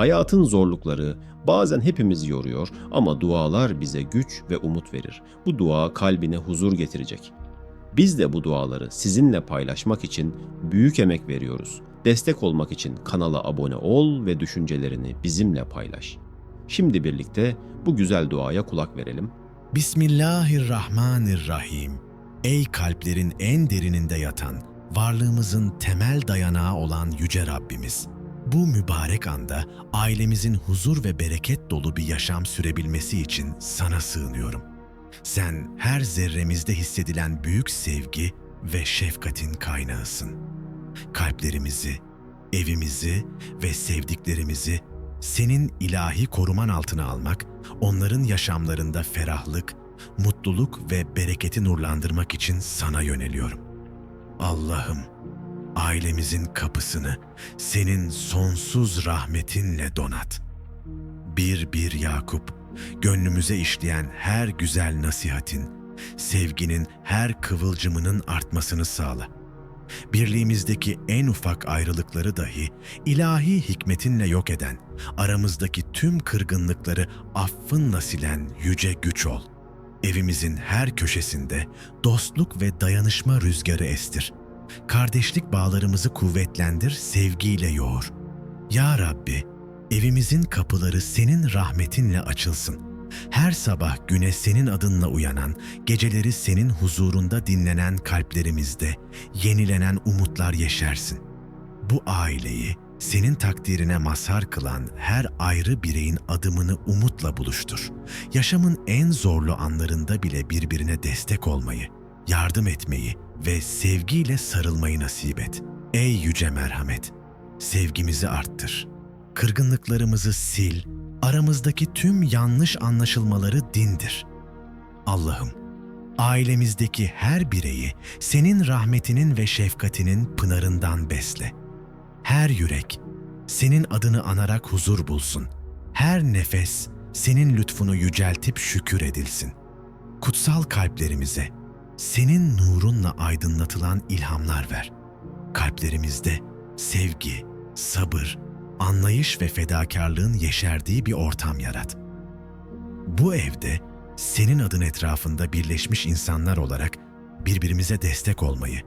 Hayatın zorlukları bazen hepimizi yoruyor ama dualar bize güç ve umut verir. Bu dua kalbine huzur getirecek. Biz de bu duaları sizinle paylaşmak için büyük emek veriyoruz. Destek olmak için kanala abone ol ve düşüncelerini bizimle paylaş. Şimdi birlikte bu güzel duaya kulak verelim. Bismillahirrahmanirrahim. Ey kalplerin en derininde yatan, varlığımızın temel dayanağı olan Yüce Rabbimiz. Bu mübarek anda ailemizin huzur ve bereket dolu bir yaşam sürebilmesi için sana sığınıyorum. Sen her zerremizde hissedilen büyük sevgi ve şefkatin kaynağısın. Kalplerimizi, evimizi ve sevdiklerimizi senin ilahi koruman altına almak, onların yaşamlarında ferahlık, mutluluk ve bereketi nurlandırmak için sana yöneliyorum. Allah'ım, ailemizin kapısını senin sonsuz rahmetinle donat. Bir bir Yakup, gönlümüze işleyen her güzel nasihatin, sevginin her kıvılcımının artmasını sağla. Birliğimizdeki en ufak ayrılıkları dahi ilahi hikmetinle yok eden, aramızdaki tüm kırgınlıkları affınla silen yüce güç ol. Evimizin her köşesinde dostluk ve dayanışma rüzgarı estir. Kardeşlik bağlarımızı kuvvetlendir, sevgiyle yoğur. Ya Rabbi, evimizin kapıları senin rahmetinle açılsın. Her sabah güne senin adınla uyanan, geceleri senin huzurunda dinlenen kalplerimizde yenilenen umutlar yeşersin. Bu aileyi senin takdirine mazhar kılan her ayrı bireyin adımını umutla buluştur. Yaşamın en zorlu anlarında bile birbirine destek olmayı, yardım etmeyi ve sevgiyle sarılmayı nasip et. Ey yüce merhamet, sevgimizi arttır. Kırgınlıklarımızı sil, aramızdaki tüm yanlış anlaşılmaları dindir. Allah'ım, ailemizdeki her bireyi senin rahmetinin ve şefkatinin pınarından besle. Her yürek senin adını anarak huzur bulsun. Her nefes senin lütfunu yüceltip şükür edilsin. Kutsal kalplerimize senin nurunla aydınlatılan ilhamlar ver. Kalplerimizde sevgi, sabır, anlayış ve fedakarlığın yeşerdiği bir ortam yarat. Bu evde senin adın etrafında birleşmiş insanlar olarak birbirimize destek olmayı,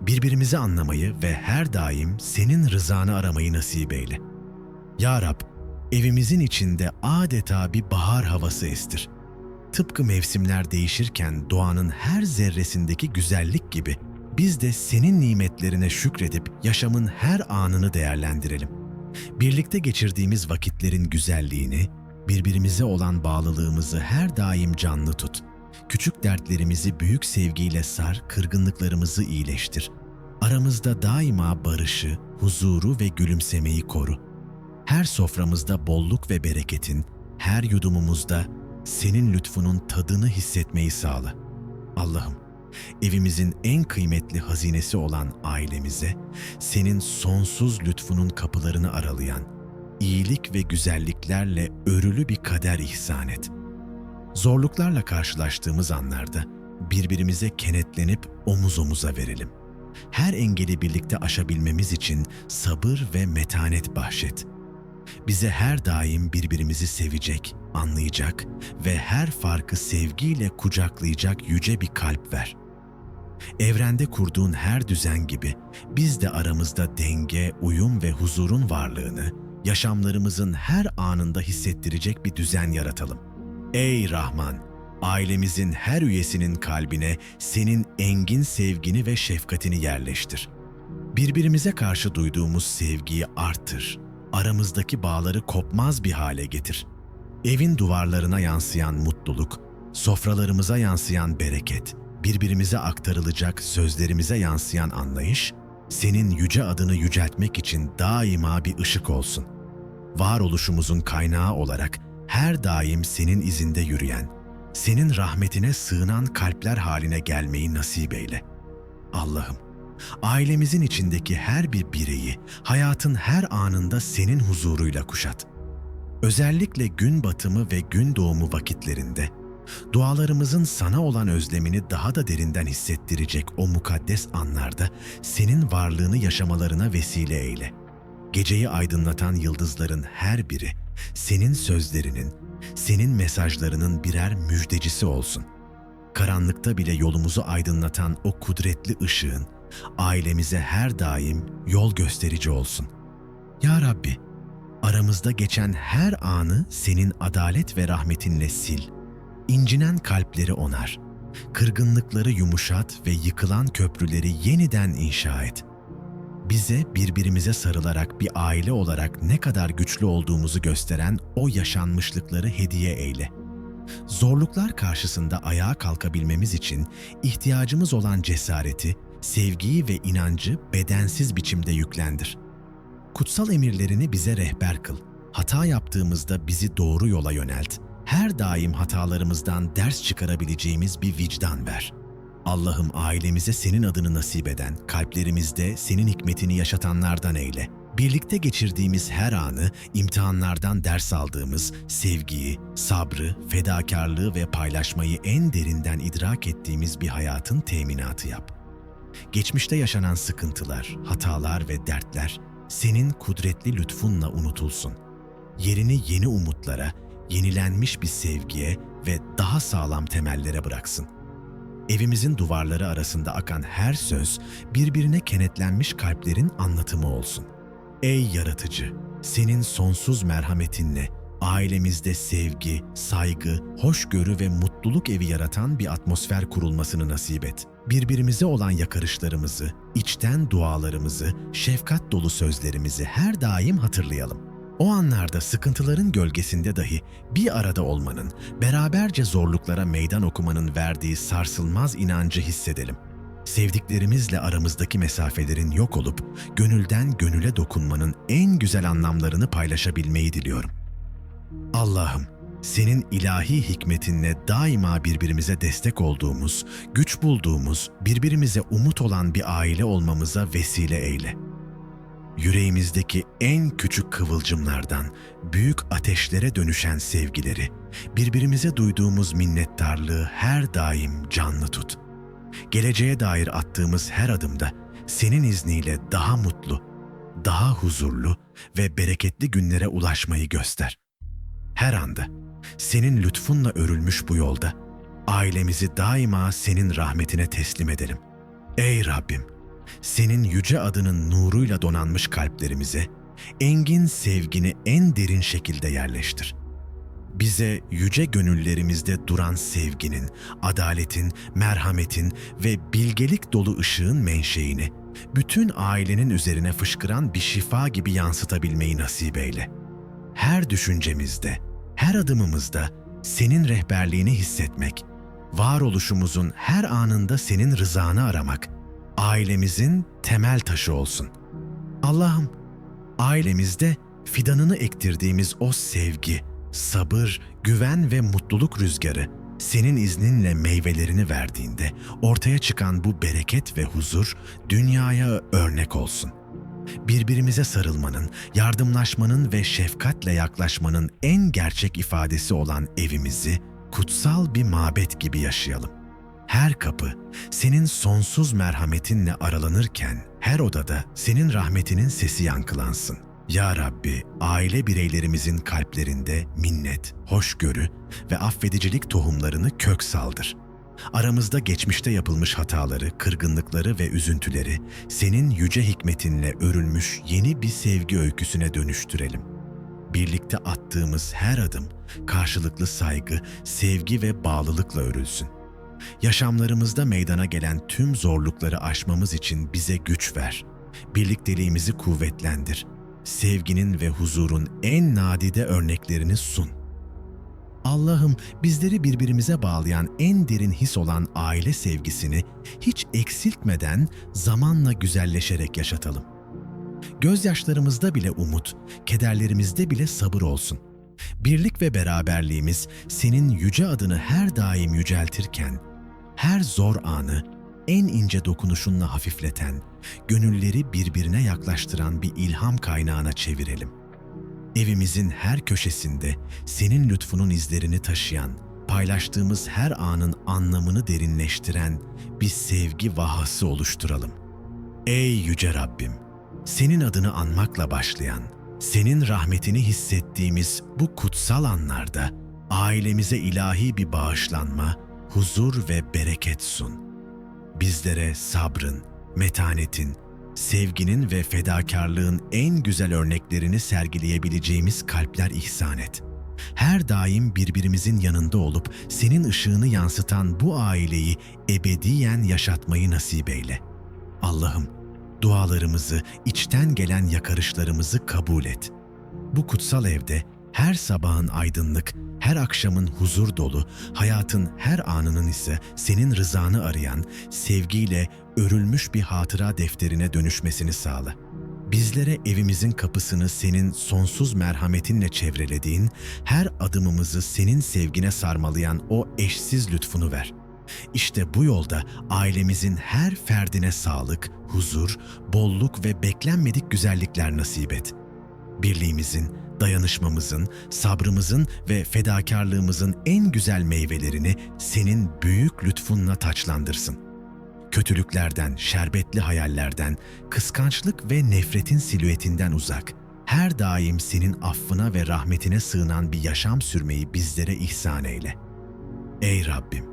birbirimizi anlamayı ve her daim senin rızanı aramayı nasip eyle. Ya Rab, evimizin içinde adeta bir bahar havası estir. Tıpkı mevsimler değişirken doğanın her zerresindeki güzellik gibi biz de senin nimetlerine şükredip yaşamın her anını değerlendirelim. Birlikte geçirdiğimiz vakitlerin güzelliğini, birbirimize olan bağlılığımızı her daim canlı tut. Küçük dertlerimizi büyük sevgiyle sar, kırgınlıklarımızı iyileştir. Aramızda daima barışı, huzuru ve gülümsemeyi koru. Her soframızda bolluk ve bereketin, her yudumumuzda senin lütfunun tadını hissetmeyi sağla. Allah'ım, evimizin en kıymetli hazinesi olan ailemize, senin sonsuz lütfunun kapılarını aralayan, iyilik ve güzelliklerle örülü bir kader ihsan et. Zorluklarla karşılaştığımız anlarda birbirimize kenetlenip omuz omuza verelim. Her engeli birlikte aşabilmemiz için sabır ve metanet bahşet. Bize her daim birbirimizi sevecek, anlayacak ve her farkı sevgiyle kucaklayacak yüce bir kalp ver. Evrende kurduğun her düzen gibi biz de aramızda denge, uyum ve huzurun varlığını yaşamlarımızın her anında hissettirecek bir düzen yaratalım. Ey Rahman, ailemizin her üyesinin kalbine senin engin sevgini ve şefkatini yerleştir. Birbirimize karşı duyduğumuz sevgiyi artır, aramızdaki bağları kopmaz bir hale getir. Evin duvarlarına yansıyan mutluluk, sofralarımıza yansıyan bereket, birbirimize aktarılacak sözlerimize yansıyan anlayış, senin yüce adını yüceltmek için daima bir ışık olsun. Varoluşumuzun kaynağı olarak her daim senin izinde yürüyen, senin rahmetine sığınan kalpler haline gelmeyi nasip eyle. Allah'ım, ailemizin içindeki her bir bireyi hayatın her anında senin huzuruyla kuşat. Özellikle gün batımı ve gün doğumu vakitlerinde dualarımızın sana olan özlemini daha da derinden hissettirecek o mukaddes anlarda senin varlığını yaşamalarına vesile eyle. geceyi aydınlatan yıldızların her biri senin sözlerinin, senin mesajlarının birer müjdecisi olsun. Karanlıkta bile yolumuzu aydınlatan o kudretli ışığın ailemize her daim yol gösterici olsun. Ya Rabbi, aramızda geçen her anı senin adalet ve rahmetinle sil. İncinen kalpleri onar. Kırgınlıkları yumuşat ve yıkılan köprüleri yeniden inşa et. Bize birbirimize sarılarak bir aile olarak ne kadar güçlü olduğumuzu gösteren o yaşanmışlıkları hediye eyle. Zorluklar karşısında ayağa kalkabilmemiz için ihtiyacımız olan cesareti, sevgiyi ve inancı bedensiz biçimde yüklendir. Kutsal emirlerini bize rehber kıl. Hata yaptığımızda bizi doğru yola yönelt. Her daim hatalarımızdan ders çıkarabileceğimiz bir vicdan ver. Allah'ım ailemize senin adını nasip eden, kalplerimizde senin hikmetini yaşatanlardan eyle. Birlikte geçirdiğimiz her anı, imtihanlardan ders aldığımız sevgiyi, sabrı, fedakarlığı ve paylaşmayı en derinden idrak ettiğimiz bir hayatın teminatı yap. Geçmişte yaşanan sıkıntılar, hatalar ve dertler senin kudretli lütfunla unutulsun. Yerini yeni umutlara, yenilenmiş bir sevgiye ve daha sağlam temellere bıraksın. Evimizin duvarları arasında akan her söz birbirine kenetlenmiş kalplerin anlatımı olsun. Ey yaratıcı, senin sonsuz merhametinle ailemizde sevgi, saygı, hoşgörü ve mutluluk evi yaratan bir atmosfer kurulmasını nasip et. Birbirimize olan yakarışlarımızı, içten dualarımızı, şefkat dolu sözlerimizi her daim hatırlayalım. O anlarda sıkıntıların gölgesinde dahi bir arada olmanın, beraberce zorluklara meydan okumanın verdiği sarsılmaz inancı hissedelim. Sevdiklerimizle aramızdaki mesafelerin yok olup gönülden gönüle dokunmanın en güzel anlamlarını paylaşabilmeyi diliyorum. Allah'ım, senin ilahi hikmetinle daima birbirimize destek olduğumuz, güç bulduğumuz, birbirimize umut olan bir aile olmamıza vesile eyle. Yüreğimizdeki en küçük kıvılcımlardan büyük ateşlere dönüşen sevgileri, birbirimize duyduğumuz minnettarlığı her daim canlı tut. Geleceğe dair attığımız her adımda senin izniyle daha mutlu, daha huzurlu ve bereketli günlere ulaşmayı göster. Her anda senin lütfunla örülmüş bu yolda ailemizi daima senin rahmetine teslim edelim. Ey Rabbim, senin yüce adının nuruyla donanmış kalplerimize engin sevgini en derin şekilde yerleştir. Bize yüce gönüllerimizde duran sevginin, adaletin, merhametin ve bilgelik dolu ışığın menşeini bütün ailenin üzerine fışkıran bir şifa gibi yansıtabilmeyi nasip eyle. Her düşüncemizde, her adımımızda senin rehberliğini hissetmek, varoluşumuzun her anında senin rızanı aramak, ailemizin temel taşı olsun. Allah'ım, ailemizde fidanını ektirdiğimiz o sevgi, sabır, güven ve mutluluk rüzgarı senin izninle meyvelerini verdiğinde ortaya çıkan bu bereket ve huzur dünyaya örnek olsun. Birbirimize sarılmanın, yardımlaşmanın ve şefkatle yaklaşmanın en gerçek ifadesi olan evimizi kutsal bir mabet gibi yaşayalım. Her kapı senin sonsuz merhametinle aralanırken her odada senin rahmetinin sesi yankılansın. Ya Rabbi, aile bireylerimizin kalplerinde minnet, hoşgörü ve affedicilik tohumlarını kök saldır. Aramızda geçmişte yapılmış hataları, kırgınlıkları ve üzüntüleri senin yüce hikmetinle örülmüş yeni bir sevgi öyküsüne dönüştürelim. Birlikte attığımız her adım karşılıklı saygı, sevgi ve bağlılıkla örülsün. Yaşamlarımızda meydana gelen tüm zorlukları aşmamız için bize güç ver. Birlikteliğimizi kuvvetlendir. Sevginin ve huzurun en nadide örneklerini sun. Allah'ım bizleri birbirimize bağlayan en derin his olan aile sevgisini hiç eksiltmeden zamanla güzelleşerek yaşatalım. Gözyaşlarımızda bile umut, kederlerimizde bile sabır olsun. Birlik ve beraberliğimiz senin yüce adını her daim yüceltirken, her zor anı en ince dokunuşunla hafifleten, gönülleri birbirine yaklaştıran bir ilham kaynağına çevirelim. Evimizin her köşesinde senin lütfunun izlerini taşıyan, paylaştığımız her anın anlamını derinleştiren bir sevgi vahası oluşturalım. Ey yüce Rabbim, senin adını anmakla başlayan, senin rahmetini hissettiğimiz bu kutsal anlarda ailemize ilahi bir bağışlanma, huzur ve bereket sun. Bizlere sabrın, metanetin, sevginin ve fedakarlığın en güzel örneklerini sergileyebileceğimiz kalpler ihsan et. Her daim birbirimizin yanında olup senin ışığını yansıtan bu aileyi ebediyen yaşatmayı nasip eyle. Allah'ım, dualarımızı, içten gelen yakarışlarımızı kabul et. Bu kutsal evde her sabahın aydınlık, her akşamın huzur dolu, hayatın her anının ise senin rızanı arayan, sevgiyle örülmüş bir hatıra defterine dönüşmesini sağla. Bizlere evimizin kapısını senin sonsuz merhametinle çevrelediğin, her adımımızı senin sevgine sarmalayan o eşsiz lütfunu ver. İşte bu yolda ailemizin her ferdine sağlık, huzur, bolluk ve beklenmedik güzellikler nasip et. Birliğimizin, dayanışmamızın, sabrımızın ve fedakarlığımızın en güzel meyvelerini senin büyük lütfunla taçlandırsın. Kötülüklerden, şerbetli hayallerden, kıskançlık ve nefretin silüetinden uzak, her daim senin affına ve rahmetine sığınan bir yaşam sürmeyi bizlere ihsan eyle. Ey Rabbim,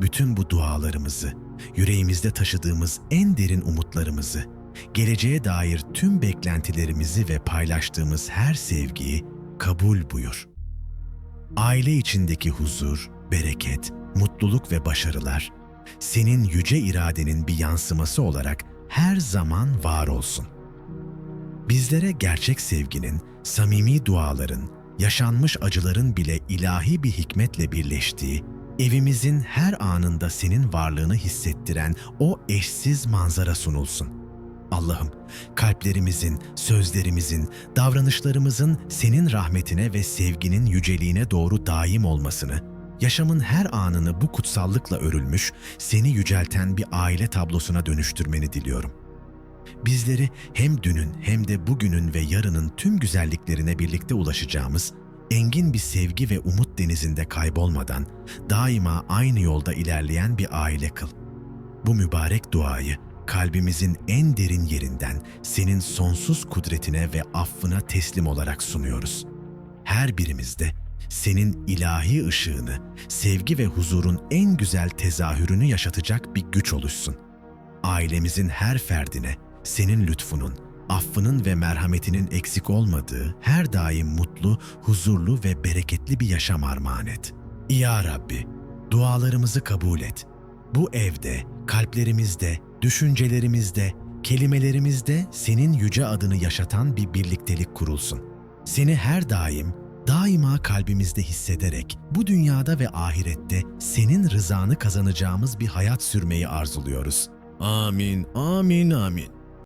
bütün bu dualarımızı, yüreğimizde taşıdığımız en derin umutlarımızı, geleceğe dair tüm beklentilerimizi ve paylaştığımız her sevgiyi kabul buyur. Aile içindeki huzur, bereket, mutluluk ve başarılar senin yüce iradenin bir yansıması olarak her zaman var olsun. Bizlere gerçek sevginin, samimi duaların, yaşanmış acıların bile ilahi bir hikmetle birleştiği, evimizin her anında senin varlığını hissettiren o eşsiz manzara sunulsun. Allah'ım, kalplerimizin, sözlerimizin, davranışlarımızın senin rahmetine ve sevginin yüceliğine doğru daim olmasını, yaşamın her anını bu kutsallıkla örülmüş, seni yücelten bir aile tablosuna dönüştürmeni diliyorum. Bizleri hem dünün hem de bugünün ve yarının tüm güzelliklerine birlikte ulaşacağımız engin bir sevgi ve umut denizinde kaybolmadan daima aynı yolda ilerleyen bir aile kıl. Bu mübarek duayı kalbimizin en derin yerinden senin sonsuz kudretine ve affına teslim olarak sunuyoruz. Her birimizde senin ilahi ışığını, sevgi ve huzurun en güzel tezahürünü yaşatacak bir güç oluşsun. Ailemizin her ferdine senin lütfunun, affının ve merhametinin eksik olmadığı her daim mutlu, huzurlu ve bereketli bir yaşam armağan et. Ya Rabbi, dualarımızı kabul et. Bu evde, kalplerimizde, düşüncelerimizde, kelimelerimizde senin yüce adını yaşatan bir birliktelik kurulsun. Seni her daim, daima kalbimizde hissederek bu dünyada ve ahirette senin rızanı kazanacağımız bir hayat sürmeyi arzuluyoruz. Amin, amin, amin.